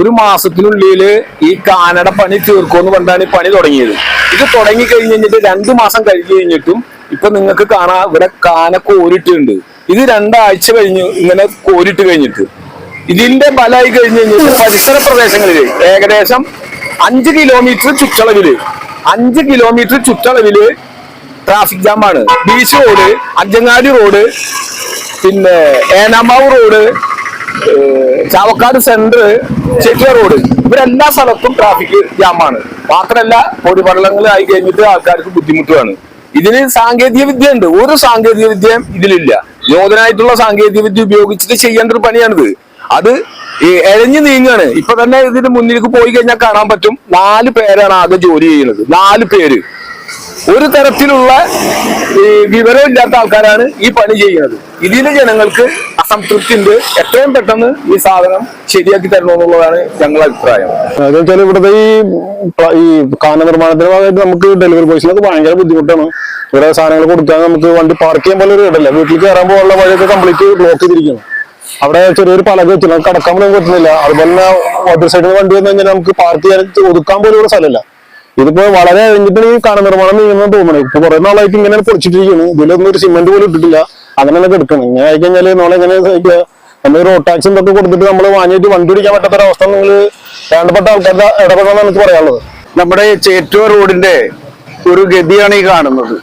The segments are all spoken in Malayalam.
ഒരു മാസത്തിനുള്ളിൽ ഈ കാനഡ പണി തീർക്കുമെന്ന് പറഞ്ഞാണ് ഈ പണി തുടങ്ങിയത്. ഇത് തുടങ്ങി കഴിഞ്ഞ് കഴിഞ്ഞിട്ട് രണ്ടു മാസം കഴിഞ്ഞ് കഴിഞ്ഞിട്ടും ഇപ്പൊ നിങ്ങൾക്ക് കാണാ ഇവിടെ കാന കോരിട്ടുണ്ട് ഇത് രണ്ടാഴ്ച കഴിഞ്ഞ് ഇങ്ങനെ കോരിട്ട് കഴിഞ്ഞിട്ട്. ഇതിന്റെ ബലമായി കഴിഞ്ഞ് കഴിഞ്ഞിട്ട് പരിസര പ്രദേശങ്ങളിൽ ഏകദേശം അഞ്ച് കിലോമീറ്റർ ചുറ്റളവിൽ അഞ്ച് കിലോമീറ്റർ ചുറ്റളവിൽ ട്രാഫിക് ജാമാണ് ബീച്ച് റോഡ് അഞ്ചങ്ങാടി റോഡ് പിന്നെ ഏനാമാവ് റോഡ് ചാവക്കാട് സെന്റർ ചെക്കിയ റോഡ് ഇവരെല്ലാ സ്ഥലത്തും ട്രാഫിക് ജാമാണ് മാത്രമല്ല പൊടിപള്ളങ്ങൾ ആയി കഴിഞ്ഞിട്ട് ആൾക്കാർക്ക് ബുദ്ധിമുട്ടുമാണ് ഇതിന് സാങ്കേതിക വിദ്യ ഉണ്ട് ഒരു സാങ്കേതിക വിദ്യയും ഇതിലില്ല. നൂതനായിട്ടുള്ള സാങ്കേതിക വിദ്യ ഉപയോഗിച്ചിട്ട് ചെയ്യേണ്ട ഒരു പണിയാണിത്. അത് എഴഞ്ഞു നീങ്ങാണ്. ഇപ്പൊ തന്നെ ഇതിന് മുന്നിലേക്ക് പോയി കഴിഞ്ഞാൽ കാണാൻ പറ്റും. നാല് പേരാണ് ആകെ ജോലി ചെയ്യുന്നത്. നാല് പേര്. ഒരു തരത്തിലുള്ള വിവരമില്ലാത്ത ആൾക്കാരാണ് ഈ പണി ചെയ്യുന്നത്. ഇതിന് ജനങ്ങൾക്ക് അസംതൃപ്തി ഉണ്ട് എത്രയും പെട്ടെന്ന് ഈ സാധനം ശരിയാക്കി തരണമെന്നുള്ളതാണ് ഞങ്ങളുടെ അഭിപ്രായം. അതെന്ന് വെച്ചാൽ ഇവിടുത്തെ ഈ ഈ കാന നിർമ്മാണത്തിന്റെ ഭാഗമായിട്ട് നമുക്ക് ഡെലിവറി ബോയ്സിൽ അത് ഭയങ്കര ബുദ്ധിമുട്ടാണ്. ഇവിടെ സാധനങ്ങൾ കൊടുക്കാൻ നമുക്ക് വണ്ടി പാർക്ക് ചെയ്യാൻ പോലെ ഒരു ഇടല്ല. വീട്ടിൽ കയറാൻ പോകാനുള്ള വഴിയൊക്കെ കംപ്ലീറ്റ് ബ്ലോക്ക് ചെയ്തിരിക്കുന്നു. അവിടെ ചെറിയൊരു പലക വെച്ചു. നമുക്ക് കടക്കാൻ പോലും പറ്റുന്നില്ല അതുപോലെ തന്നെ വാട്ടർ സൈഡിൽ വണ്ടി വന്നു കഴിഞ്ഞാൽ നമുക്ക് പാർക്ക് ചെയ്യാൻ ഒതുക്കാൻ പോലും ഒരു സ്ഥലമില്ല. ഇതിപ്പോ വളരെ കഴിഞ്ഞിട്ടാണ് ഈ കാന നിർമ്മാണം നീങ്ങുന്നത് തോന്നുന്നത് ഇപ്പൊ കുറെ നാളായിട്ട് ഇങ്ങനെ പൊളിച്ചിട്ടിരിക്കുന്നു. ഇതിലൊന്നും ഒരു സിമെന്റ് പോലും ഇട്ടിട്ടില്ല. അങ്ങനെയാണ് എടുക്കണം ഇങ്ങനെ ആയിക്കഴിഞ്ഞാൽ നമ്മളെങ്ങനെ സഹിക്കുക? നമ്മൾ റോഡ് ടാക്സും തൊട്ട് കൊടുത്തിട്ട് നമ്മൾ വാങ്ങിയിട്ട് വണ്ടി ഓടിക്കാൻ പറ്റാത്ത ഒരവസ്ഥ നിങ്ങൾ വേണ്ടപ്പെട്ട ആൾക്കാരുടെ ഇടപെടണം എനിക്ക് പറയാനുള്ളത്. നമ്മുടെ ചേറ്റുവ റോഡിന്റെ ഒരു ഗതിയാണ് ഈ കാണുന്നത്.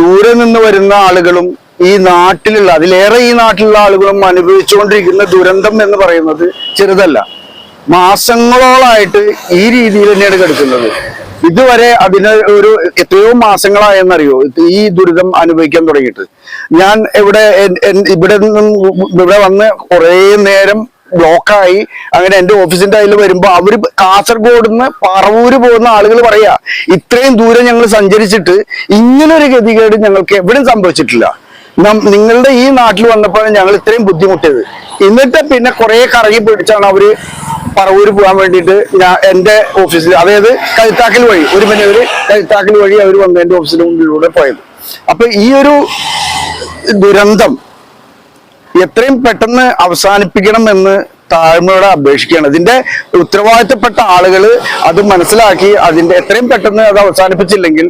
ദൂരെ നിന്ന് വരുന്ന ആളുകളും ഈ നാട്ടിലുള്ള അതിലേറെ ഈ നാട്ടിലുള്ള ആളുകളും അനുഭവിച്ചുകൊണ്ടിരിക്കുന്ന ദുരന്തം എന്ന് പറയുന്നത് ചെറുതല്ല. മാസങ്ങളോളായിട്ട് ഈ രീതിയിൽ തന്നെയാണ് കിടക്കുന്നത്. ഇതുവരെ അതിന് ഒരു എത്രയോ മാസങ്ങളായെന്നറിയോ ഈ ദുരിതം അനുഭവിക്കാൻ തുടങ്ങിയിട്ട്. ഞാൻ ഇവിടെ ഇവിടെ നിന്നും ഇവിടെ വന്ന് കുറേ നേരം ബ്ലോക്കായി. അങ്ങനെ എന്റെ ഓഫീസിന്റെ അതിൽ വരുമ്പോ അവർ കാസർഗോഡ് നിന്ന് പറവൂര് പോകുന്ന ആളുകൾ പറയാ ഇത്രയും ദൂരം ഞങ്ങൾ സഞ്ചരിച്ചിട്ട് ഇങ്ങനൊരു ഗതികേട് ഞങ്ങൾക്ക് എവിടെയും സംഭവിച്ചിട്ടില്ല. നിങ്ങളുടെ ഈ നാട്ടിൽ വന്നപ്പോഴാണ് ഞങ്ങൾ ഇത്രയും ബുദ്ധിമുട്ടിയത്. എന്നിട്ട് പിന്നെ കുറെ കറങ്ങി പിടിച്ചാണ് അവർ പറവൂര് പോകാൻ വേണ്ടിയിട്ട് ഞാൻ എന്റെ ഓഫീസിൽ അതായത് കഴുത്താക്കൽ വഴി ഒരു മണിവര് കഴുത്താക്കൽ വഴി അവർ വന്ന് എന്റെ ഓഫീസിന്റെ മുന്നിലൂടെ പോയത്. അപ്പൊ ഈ ഒരു ദുരന്തം എത്രയും പെട്ടെന്ന് അവസാനിപ്പിക്കണം എന്ന് താഴ്മയോടെ അപേക്ഷിക്കുകയാണ്. ഇതിന്റെ ഉത്തരവാദിത്തപ്പെട്ട ആളുകൾ അത് മനസ്സിലാക്കി അതിന്റെ എത്രയും പെട്ടെന്ന് അത് അവസാനിപ്പിച്ചില്ലെങ്കിൽ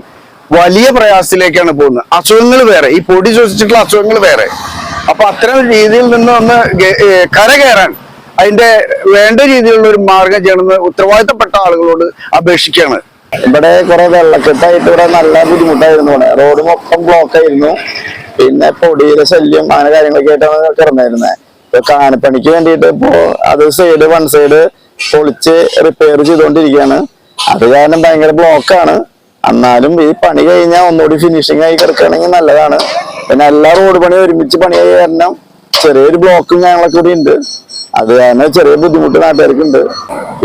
വലിയ പ്രയാസത്തിലേക്കാണ് പോകുന്നത്. അസുഖങ്ങൾ വേറെ. ഈ പൊടി ശ്വസിച്ചിട്ടുള്ള അസുഖങ്ങൾ വേറെ. അപ്പൊ അത്തരം രീതിയിൽ നിന്ന് ഒന്ന് കരകയറാൻ അതിന്റെ വേണ്ട രീതിയിലുള്ള ഒരു മാർഗം ചെയ്യണമെന്ന് ഉത്തരവാദിത്തപ്പെട്ട ആളുകളോട് അപേക്ഷിക്കുകയാണ്. ഇവിടെ കുറെ വെള്ളക്കെട്ടായിട്ട് ഇവിടെ നല്ല ബുദ്ധിമുട്ടായിരുന്നു റോഡ് മൊത്തം ബ്ലോക്ക് ആയിരുന്നു. പിന്നെ പൊടിയിലെ ശല്യം അങ്ങനെ കാര്യങ്ങളൊക്കെ ആയിട്ടാണ് കിടന്നിരുന്നത് ഇപ്പൊ കാനപ്പണിക്ക് വേണ്ടിയിട്ട് ഇപ്പോ അത് സൈഡ് വൺ സൈഡ് പൊളിച്ച് റിപ്പയർ ചെയ്തുകൊണ്ടിരിക്കുകയാണ് അത് കാരണം ഭയങ്കര ബ്ലോക്കാണ് എന്നാലും ഈ പണി കഴിഞ്ഞാൽ ഒന്നുകൂടി ഫിനിഷിംഗ് ആയി കിടക്കുകയാണെങ്കിൽ നല്ലതാണ്. പിന്നെ എല്ലാ റോഡ് പണി ഒരുമിച്ച് പണിയായി കാരണം ചെറിയൊരു ബ്ലോക്കും ഞങ്ങളൊക്കെ കൂടി ഉണ്ട്. അത് കാരണം ചെറിയ ബുദ്ധിമുട്ട് നാട്ടുകാർക്കുണ്ട്.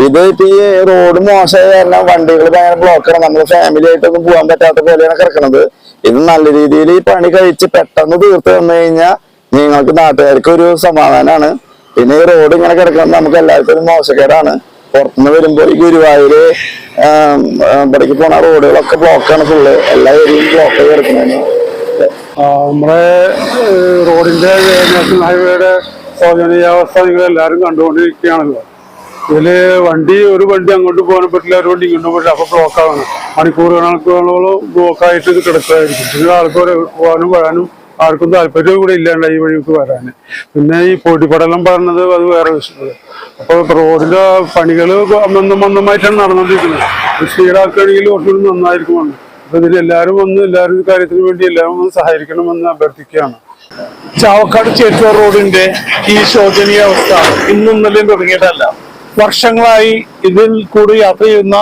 ഇത് ഈ റോഡ് മോശമായ കാരണം വണ്ടികൾ ഭയങ്കര ബ്ലോക്കാണ് നമ്മൾ ഫാമിലി ആയിട്ടൊന്നും പോകാൻ പറ്റാത്ത പോലെയാണ് കിടക്കുന്നത് ഇത് നല്ല രീതിയിൽ ഈ പണി കഴിച്ച് പെട്ടെന്ന് തീർത്ത് വന്നു കഴിഞ്ഞാൽ നിങ്ങൾക്ക് നാട്ടുകാർക്ക് ഒരു സമാധാനമാണ് പിന്നെ ഈ റോഡ് ഇങ്ങനെ കിടക്കുന്നത് നമുക്ക് എല്ലാവർക്കും ഒരു മോശക്കേടാണ്. പുറത്തുനിന്ന് വരുമ്പോൾ ഈ ഗുരുവായൂര് ഇവിടേക്ക് പോണ റോഡുകളൊക്കെ ബ്ലോക്കാണ് ഫുള്ള് എല്ലാ ഏരിയയും ബ്ലോക്ക് ആയി കിടക്കുന്നത് നമ്മുടെ റോഡിന്റെ നാഷണൽ ഹൈവേയുടെ ശോചനീയാവസ്ഥ നിങ്ങൾ എല്ലാവരും കണ്ടുകൊണ്ടിരിക്കുകയാണല്ലോ. ഇതിൽ വണ്ടി ഒരു വണ്ടി അങ്ങോട്ട് പോകാൻ പറ്റില്ല ഒരു വണ്ടി ഇങ്ങോട്ട് പറ്റില്ല. അപ്പൊ ബ്ലോക്ക് ആവുന്നു മണിക്കൂർ കണക്കുകളോളം ബ്ലോക്ക് ആയിട്ട് ഇത് കിടക്കുകയായിരിക്കും. പിന്നെ ആൾക്കാർ പോകാനും വരാനും ആർക്കും താല്പര്യം കൂടെ ഇല്ലാണ്ട് ഈ വഴിക്ക് വരാൻ പിന്നെ ഈ പൊടിപടലം പറഞ്ഞത് അത് വേറെ വിഷയമാണ്. അപ്പൊ റോഡിന്റെ പണികൾ മന്ദം മന്ദമായിട്ടാണ് നടന്നുകൊണ്ടിരിക്കുന്നത് സ്പീഡാക്കുകയാണെങ്കിൽ കുറച്ചുകൂടി നന്നായിരിക്കുമെന്ന്. അപ്പൊ ഇതിൽ എല്ലാവരും വന്ന് എല്ലാവരും കാര്യത്തിന് വേണ്ടി എല്ലാവരും സഹായിക്കണമെന്ന് അഭ്യർത്ഥിക്കുകയാണ്. ചാവക്കാട് ചേറ്റോ റോഡിന്റെ ഈ ശോചനീയ അവസ്ഥ ഇന്നും ഇന്നലെയും തുടങ്ങിയിട്ടല്ല. വർഷങ്ങളായി ഇതിൽ കൂടി യാത്ര ചെയ്യുന്ന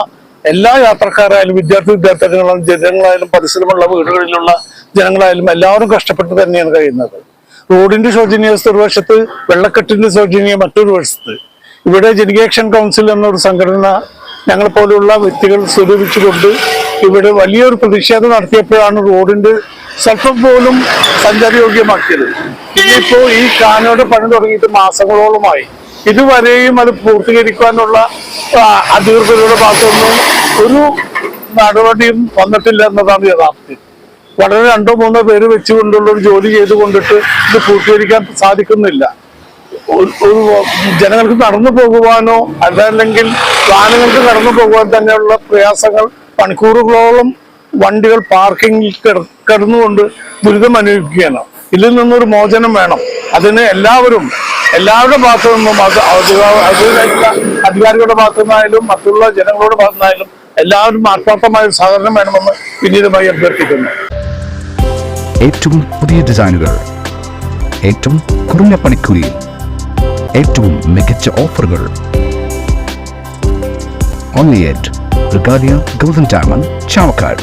എല്ലാ യാത്രക്കാരായാലും വിദ്യാർത്ഥി വിദ്യാർത്ഥികളായാലും ജനങ്ങളായാലും പരിസരമുള്ള വീടുകളിലുള്ള ജനങ്ങളായാലും എല്ലാവരും കഷ്ടപ്പെട്ട് തന്നെയാണ് കഴിയുന്നത്. റോഡിന്റെ ശോചനീയാവസ്ഥ ഒരു വശത്ത് വെള്ളക്കെട്ടിന്റെ ശോചനീയ മറ്റൊരു വശത്ത്. ഇവിടെ ജനികേക്ഷൻ കൗൺസിൽ എന്നൊരു സംഘടന ഞങ്ങൾ പോലുള്ള വ്യക്തികൾ സ്വരൂപിച്ചുകൊണ്ട് ഇവിടെ വലിയൊരു പ്രതിഷേധം നടത്തിയപ്പോഴാണ് റോഡിന്റെ സ്വല്പം പോലും സഞ്ചാരയോഗ്യമാക്കിയത്. ഇനിയിപ്പോ ഈ കാനോട് പണി തുടങ്ങിയിട്ട് മാസങ്ങളോളമായി. ഇതുവരെയും അത് പൂർത്തീകരിക്കാനുള്ള അധികൃതരുടെ ഭാഗത്തുനിന്നും ഒരു നടപടിയും വന്നിട്ടില്ല എന്നതാണ് യഥാർത്ഥത്തിൽ വളരെ രണ്ടോ മൂന്നോ പേര് വെച്ചുകൊണ്ടുള്ള ഒരു ജോലി ചെയ്തുകൊണ്ടിട്ട് ഇത് പൂർത്തീകരിക്കാൻ സാധിക്കുന്നില്ല. ഒരു ജനങ്ങൾക്ക് നടന്നു പോകുവാനോ അതല്ലെങ്കിൽ വാഹനങ്ങൾക്ക് നടന്നു പോകുവാൻ തന്നെയുള്ള പ്രയാസങ്ങൾ മണിക്കൂറുകളോളം വണ്ടികൾ പാർക്കിങ്ങിൽ കിടന്നുകൊണ്ട് ദുരിതം അനുഭവിക്കുകയാണ്. ഇതിൽ നിന്നൊരു മോചനം വേണം. അതിന് എല്ലാവരും എല്ലാവരുടെ ഭാഗത്തു നിന്നും അത് അധികാരികളുടെ അധികാരികളുടെ ഭാഗത്തു നിന്നായാലും മറ്റുള്ള ജനങ്ങളുടെ ഭാഗത്തു നിന്നായാലും എല്ലാവരും ആത്മാർത്ഥമായ ഒരു സഹകരണം വേണമെന്ന് വിനീതമായി അഭ്യർത്ഥിക്കുന്നു. ഏറ്റവും പുതിയ ഡിസൈനുകൾ ഏറ്റവും കുറഞ്ഞ പണിക്കൂലിയിൽ ഏറ്റവും മികച്ച ഓഫറുകൾ. Only at Regalia golden diamond Chavakkad